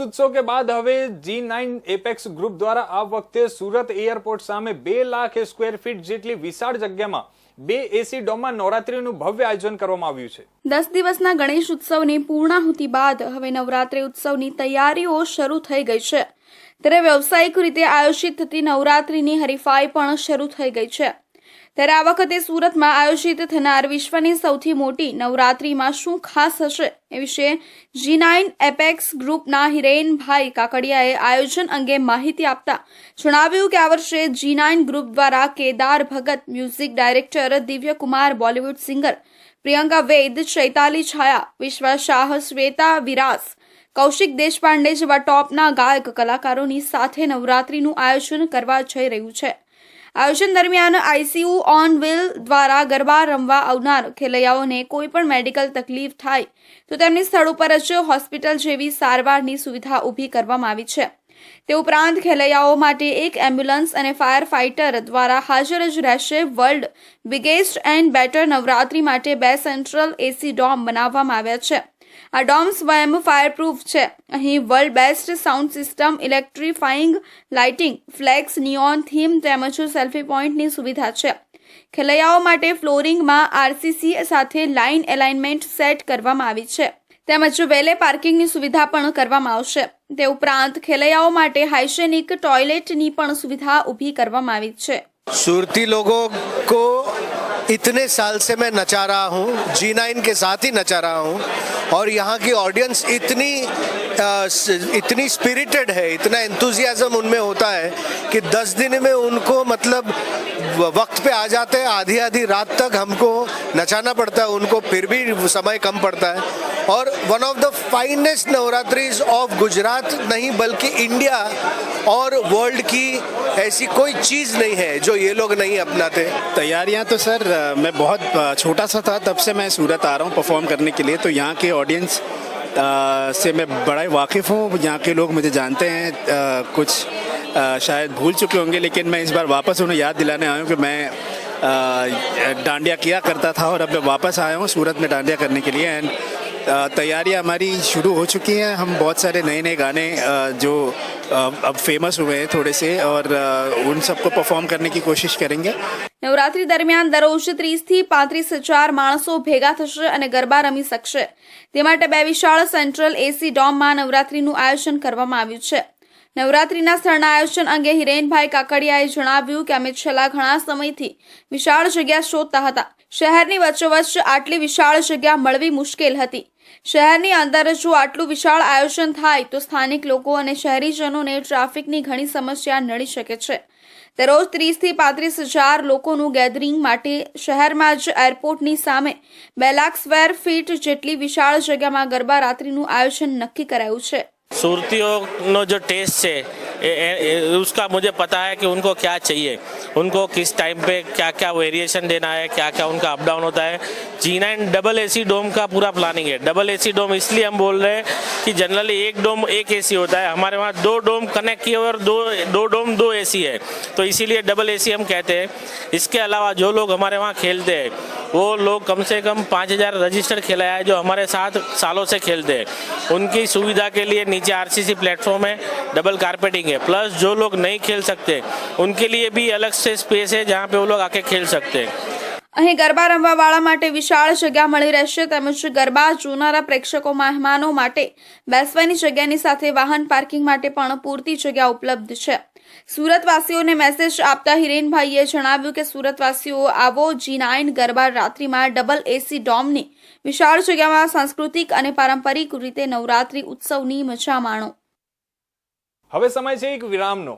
ઉત્સવ કે બાદ હવે જી નાઇન એપેક્સ ગ્રુપ દ્વારા આ વખતે સુરત એરપોર્ટ સામે બે લાખ સ્ક્વેર ફીટ જેટલી વિશાળ જગ્યામાં બે એસી ડોમમાં નવરાત્રીનું ભવ્ય આયોજન કરવામાં આવ્યું છે. દસ દિવસના ગણેશ ઉત્સવની પૂર્ણાહુતિ બાદ હવે નવરાત્રી ઉત્સવની તૈયારીઓ શરૂ થઈ ગઈ છે. ત્યારે વ્યવસાયિક રીતે આયોજિત થતી નવરાત્રીની હરીફાઈ પણ શરૂ થઈ ગઈ છે. ત્યારે આ વખતે સુરતમાં આયોજિત થનાર વિશ્વની સૌથી મોટી નવરાત્રીમાં શું ખાસ હશે એ વિશે જી નાઇન એપેક્સ ગ્રુપના હિરેનભાઈ કાકડિયાએ આયોજન અંગે માહિતી આપતા જણાવ્યું કે આ વર્ષે જી નાઇન ગ્રુપ દ્વારા Kedar Bhagat music director Divyakumar Bollywood singer Priyanka Vaid, Chaitali Chhaya Vishwa Shah, Shweta Viras, Kaushik Deshpande જેવા ટોપના ગાયક કલાકારોની સાથે નવરાત્રીનું આયોજન કરવા જઈ રહ્યું છે. આયોજન દરમિયાન આઈસીયુ ઓન વ્હીલ દ્વારા ગરબા રમવા આવનાર ખેલૈયાઓને કોઈ પણ મેડિકલ તકલીફ થાય તો તેમની સ્થળ ઉપર જ હોસ્પિટલ જેવી સારવારની સુવિધા ઊભી કરવામાં આવી છે. તે ઉપરાંત ખેલૈયાઓ માટે એક એમ્બ્યુલન્સ અને ફાયર ફાઇટર દ્વારા હાજર જ રહેશે world biggest and better Navratri માટે બે સેન્ટ્રલ એસી ડોમ બનાવવામાં આવ્યા છે. આ ડોમ સ્વયં ફાયરપ્રૂફ છે. અહીં world best sound system electrifying lighting flex neon theme તેમજ સેલ્ફી પોઈન્ટની સુવિધા છે. ખેલૈયાઓ માટે ફ્લોરિંગમાં આરસીસી સાથે લાઇન એલાઇનમેન્ટ સેટ કરવામાં આવી છે. તેમજ વેલે પાર્કિંગની સુવિધા પણ કરવામાં આવશે. તે ઉપરાંત ખેલૈયાઓ માટે હાઇજેનિક ટોયલેટની પણ સુવિધા ઊભી કરવામાં આવી છે. સુરતી લોકો इतने साल से मैं नचा रहा हूँ जी नाइन के साथ ही नचा रहा हूँ और यहाँ की ऑडियंस इतनी अ, स- इतनी स्पिरिटेड है, इतना एंथुजियाज्म उनमें होता है कि दस दिन में उनको मतलब वक्त पे आ जाते हैं आधी आधी रात तक हमको नचाना पड़ता है, उनको फिर भी समय कम पड़ता है। और one of the finest Navratris of Gujarat नहीं, बल्कि इंडिया और वर्ल्ड की ऐसी कोई चीज़ नहीं है, जो ये लोग नहीं अपनाते। तैयारियाँ तो सर, मैं बहुत छोटा सा था, तब से मैं सूरत आ रहा हूँ परफॉर्म करने के लिए तो यहाँ के ऑडियंस से मैं बड़ा ही वाकिफ़ हूँ। यहाँ के लोग मुझे जानते हैं। आ, कुछ आ, शायद भूल चुके होंगे लेकिन मैं इस बार वापस उन्हें याद दिलाने आया हूँ कि मैं डांडिया किया करता था और अब मैं वापस आया हूँ सूरत में डांडिया करने के लिए। एंड तैयारियां हमारी शुरू हो चुकी हैं हम बहुत सारे नए नए गाने अ, जो अ, अब फेमस हुए हैं थोड़े से और अ, उन सबको परफॉर्म करने की कोशिश करेंगे નવરાત્રી દરમિયાન દરરોજ ત્રીસથી પાંત્રીસ હજાર માણસો ભેગા થશે અને ગરબા રમી શકશે તે માટે બે વિશાળ સેન્ટ્રલ એસી ડોમમાં નવરાત્રીનું આયોજન કરવામાં આવ્યું છે નવરાત્રીના સ્થળના આયોજન અંગે હિરેનભાઈ કાકડિયાએ જણાવ્યું કે અમે છેલ્લા ઘણા સમયથી વિશાળ જગ્યા શોધતા હતા શહેરની વચ્ચોવચ્ચ આટલી વિશાળ જગ્યા મળવી મુશ્કેલ હતી શહેરની અંદર જો આટલું વિશાળ આયોજન થાય તો સ્થાનિક લોકો અને શહેરીજનોને ટ્રાફિકની ઘણી સમસ્યા નડી શકે છે. દરરોજ ત્રીસથી પાંત્રીસ હજાર લોકોનું ગેધરિંગ માટે શહેરમાં જ એરપોર્ટની સામે બે લાખ સ્ક્વેર ફીટ જેટલી વિશાળ જગ્યામાં ગરબા રાત્રિનું આયોજન નક્કી કરાયું છે. સુરતીઓનો જો ટેસ્ટ છે उसका मुझे पता है कि उनको क्या चाहिए। उनको किस टाइम पे क्या क्या वेरिएशन देना है क्या क्या उनका अप डाउन होता है। G nine double AC dome का पूरा प्लानिंग है। डबल एसी डोम इसलिए हम बोल रहे हैं कि जनरली एक डोम एक एसी होता है। हमारे वहाँ दो डोम कनेक्ट किए और दो दो डोम दो एसी है। तो इसीलिए डबल एसी हम कहते हैं। इसके अलावा जो लोग हमारे वहाँ खेलते हैं वो लोग कम से कम पाँच हज़ार रजिस्टर्ड खिलाया है जो हमारे साथ सालों से खेलते हैं। उनकी सुविधा के लिए नीचे आरसीसी प्लेटफॉर्म है डबल कारपेटिंग है। प्लस जो लोग नहीं खेल सकते, उनके लिए भी अलग से स्पेस है जहाँ पे वो लोग आके खेल सकते हैं। અહીં ગરબા રમવા વાળા માટે વિશાળ જગ્યા મળી રહેશે તેમજ ગરબા જોનારા પ્રેક્ષકો મહેમાનો માટે બેસવાની જગ્યાની સાથે વાહન પાર્કિંગ માટે પણ પૂરતી જગ્યા ઉપલબ્ધ છે. સુરતવાસીઓને મેસેજ આપતા હિરેનભાઈએ જણાવ્યું કે સુરતવાસીઓ આવો જી નાઇન ગરબા રાત્રિમાં ડબલ એસી ડોમની વિશાળ જગ્યામાં સાંસ્કૃતિક અને પારંપરિક રીતે નવરાત્રી ઉત્સવની મજા માણો. હવે સમય છે એક વિરામનો.